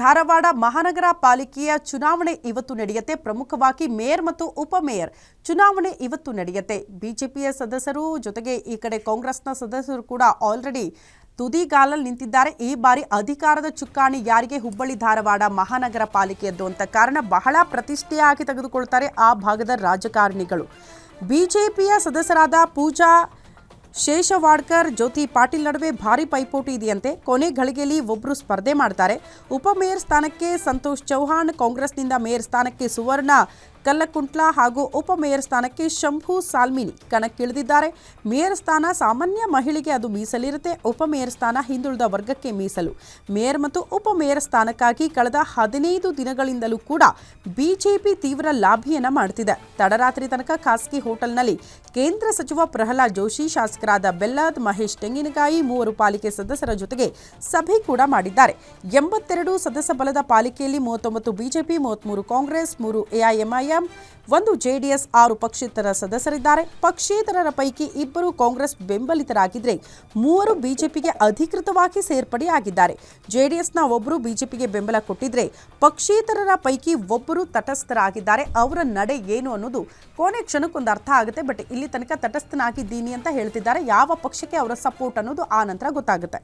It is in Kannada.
ಧಾರವಾಡ ಮಹಾನಗರ ಪಾಲಿಕೆಯ ಚುನಾವಣೆ ಇವತ್ತು ನಡೆಯುತ್ತೆ. ಪ್ರಮುಖವಾಗಿ ಮೇಯರ್ ಮತ್ತು ಉಪಮೇಯರ್ ಚುನಾವಣೆ ಇವತ್ತು ನಡೆಯುತ್ತೆ. ಬಿಜೆಪಿಯ ಸದಸ್ಯರು ಜೊತೆಗೆ ಈ ಕಡೆ ಕಾಂಗ್ರೆಸ್ನ ಸದಸ್ಯರು ಕೂಡ ಆಲ್ರೆಡಿ ತುದಿಗಾಲಲ್ಲಿ ನಿಂತಿದ್ದಾರೆ. ಈ ಬಾರಿ ಅಧಿಕಾರದ ಚುಕ್ಕಾಣಿ ಯಾರಿಗೆ ಹುಬ್ಬಳ್ಳಿ ಧಾರವಾಡ ಮಹಾನಗರ ಪಾಲಿಕೆಯದ್ದು ಅಂತ ಕಾರಣ ಬಹಳ ಪ್ರತಿಷ್ಠೆಯಾಗಿ ತೆಗೆದುಕೊಳ್ತಾರೆ ಆ ಭಾಗದ ರಾಜಕಾರಣಿಗಳು. ಬಿಜೆಪಿಯ ಸದಸ್ಯರಾದ ಪೂಜಾ ಶೇಷವಾಡ್ಕರ್ ಜ್ಯೋತಿ ಪಾಟೀಲ್ ನಡುವೆ ಭಾರಿ ಪೈಪೋಟಿ ಇದೆಯಂತೆ ಕೊನೆ ಘಳಿಗೆಯಲ್ಲಿ ಒಬ್ಬರು ಸ್ಪರ್ಧೆ ಮಾಡ್ತಾರೆ. ಉಪಮೇಯರ್ ಸ್ಥಾನಕ್ಕೆ ಸಂತೋಷ್ ಚೌಹಾಣ್, ಕಾಂಗ್ರೆಸ್ನಿಂದ ಮೇಯರ್ ಸ್ಥಾನಕ್ಕೆ ಸುವರ್ಣ ಕಲ್ಲಕುಂಟ್ಲ ಹಾಗೂ ಉಪಮೇಯರ್ ಸ್ಥಾನಕ್ಕೆ ಶಂಭು ಸಾಲ್ಮಿನಿ ಕಣಕ್ಕಿಳಿದಿದ್ದಾರೆ. ಮೇಯರ್ ಸ್ಥಾನ ಸಾಮಾನ್ಯ ಮಹಿಳೆಗೆ ಅದು ಮೀಸಲಿರುತ್ತೆ. ಉಪಮೇಯರ್ ಸ್ಥಾನ ಹಿಂದುಳಿದ ವರ್ಗಕ್ಕೆ ಮೀಸಲು. ಮೇಯರ್ ಮತ್ತು ಉಪಮೇಯರ್ ಸ್ಥಾನಕ್ಕಾಗಿ ಕಳೆದ ಹದಿನೈದು ದಿನಗಳಿಂದಲೂ ಕೂಡ ಬಿಜೆಪಿ ತೀವ್ರ ಲಾಭಿಯನ್ನ ಮಾಡುತ್ತಿದೆ ತಡರಾತ್ರಿ ತನಕ ಖಾಸಗಿ ಹೋಟೆಲ್ನಲ್ಲಿ ಕೇಂದ್ರ ಸಚಿವ ಪ್ರಹ್ಲಾದ್ ಜೋಶಿ, ಶಾಸಕರಾದ ಬೆಲ್ಲದ್ ಮಹೇಶ್ ತೆಂಗಿನಕಾಯಿ ಮೂವರು ಪಾಲಿಕೆ ಸದಸ್ಯರ ಜೊತೆಗೆ ಸಭೆ ಕೂಡ ಮಾಡಿದ್ದಾರೆ. ಎಂಬತ್ತೆರಡು ಸದಸ್ಯ ಬಲದ ಪಾಲಿಕೆಯಲ್ಲಿ ಮೂವತ್ತೊಂಬತ್ತು ಬಿಜೆಪಿ ಮೂವತ್ತ್ಮೂರು ಕಾಂಗ್ರೆಸ್, ಮೂರು ಎಐಎಂಐಎಂ ಒಂದು ಜೆಡಿಎಸ್ ಆರು ಪಕ್ಷೇತರ ಸದಸ್ಯರಿದ್ದಾರೆ. ಪಕ್ಷೇತರರ ಪೈಕಿ ಇಬ್ಬರು ಕಾಂಗ್ರೆಸ್ ಬೆಂಬಲಿತರಾಗಿದ್ದರೆ ಮೂವರು ಬಿಜೆಪಿಗೆ ಅಧಿಕೃತವಾಗಿ ಸೇರ್ಪಡೆಯಾಗಿದ್ದಾರೆ. ಜೆಡಿಎಸ್ನ ಒಬ್ಬರು ಬಿಜೆಪಿಗೆ ಬೆಂಬಲ ಕೊಟ್ಟಿದ್ರೆ ಪಕ್ಷೇತರರ ಪೈಕಿ ಒಬ್ಬರು ತಟಸ್ಥರಾಗಿದ್ದಾರೆ. ಅವರ ನಡೆ ಏನು ಅನ್ನೋದು ಕೊನೆ ಕ್ಷಣಕ್ಕೊಂದು ಅರ್ಥ ಆಗುತ್ತೆ. ಬಟ್ ಇಲ್ಲಿ ತನಕ ತಟಸ್ಥನಾಗಿದ್ದೀನಿ ಅಂತ ಹೇಳ್ತಿದ್ದಾರೆ. ಯಾವ ಪಕ್ಷಕ್ಕೆ ಅವರ ಸಪೋರ್ಟ್ ಅನ್ನೋದು ಆ ನಂತರ ಗೊತ್ತಾಗುತ್ತೆ.